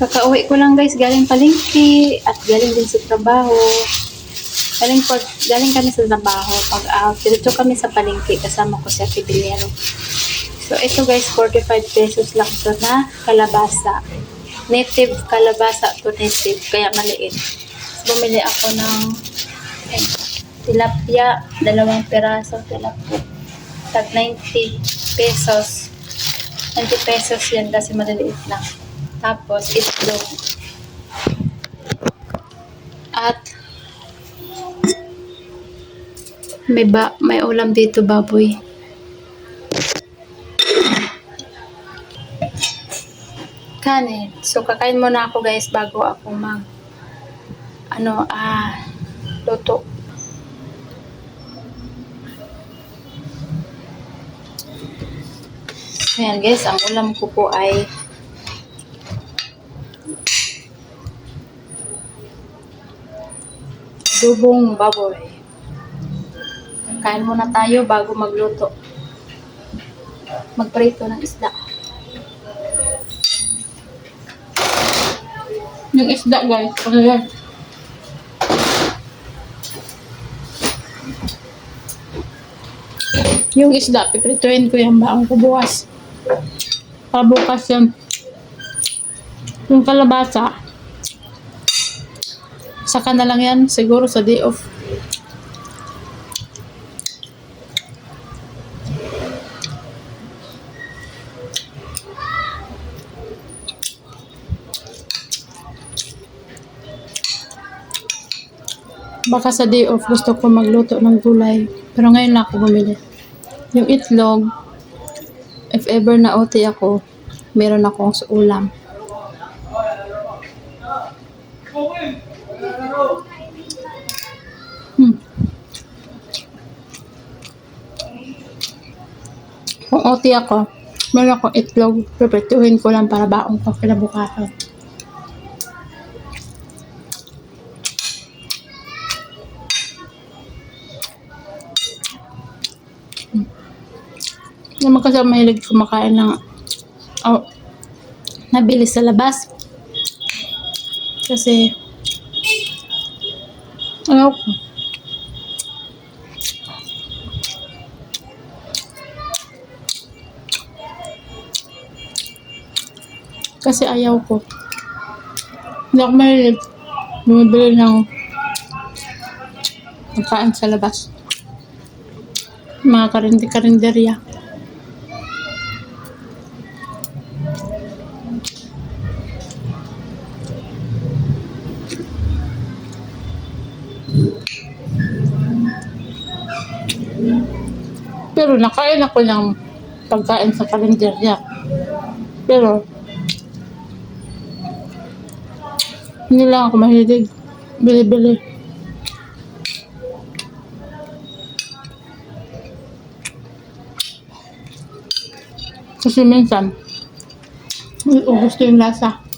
Kakauwi ko lang guys, galing palengke at galing din sa trabaho. Galing, po, galing kami sa trabaho. Pag out, diretso kami sa palengke kasama ko si Ate Bilero. So ito guys, 45 pesos lang to na kalabasa. Native kalabasa to native, kaya maliit. So, bumili ako ng eh, tilapia, dalawang peraso tilapia. Tag 90 pesos. 90 pesos yan kasi maliliit lang. Tapos, itlog. At may ba may ulam dito baboy. Kanin. So kakain muna ako guys bago ako mag ano ah luto. So yan guys, ang ulam ko po ay dubong baboy. Kain muna tayo bago magluto. Magprito ng isda. Yung isda guys, ano yan? Yung isda, piprituin ko yung baong ko bukas. Pabukas yan. Yung kalabasa. Saka na lang yan, siguro sa day off. Baka sa day off gusto ko magluto ng gulay. Pero ngayon lang ako bumili. Yung itlog, if ever na OT ako, meron akong ulam. Kung OT ako, meron akong itlog, prepretuhin ko lang para baong ko kinabukasan. naman kasi mahilig kumakain ng oh, nabili sa labas. Kasi ano ko. Kasi ayaw ko. Hindi ako mahilig bumibili ng pagkain sa labas. Mga karindi-karinderya. Pero nakain ako ng pagkain sa kalendarya. Pero, hindi lang ako mahilig. Bili-bili. Kasi minsan, gusto yung lasa.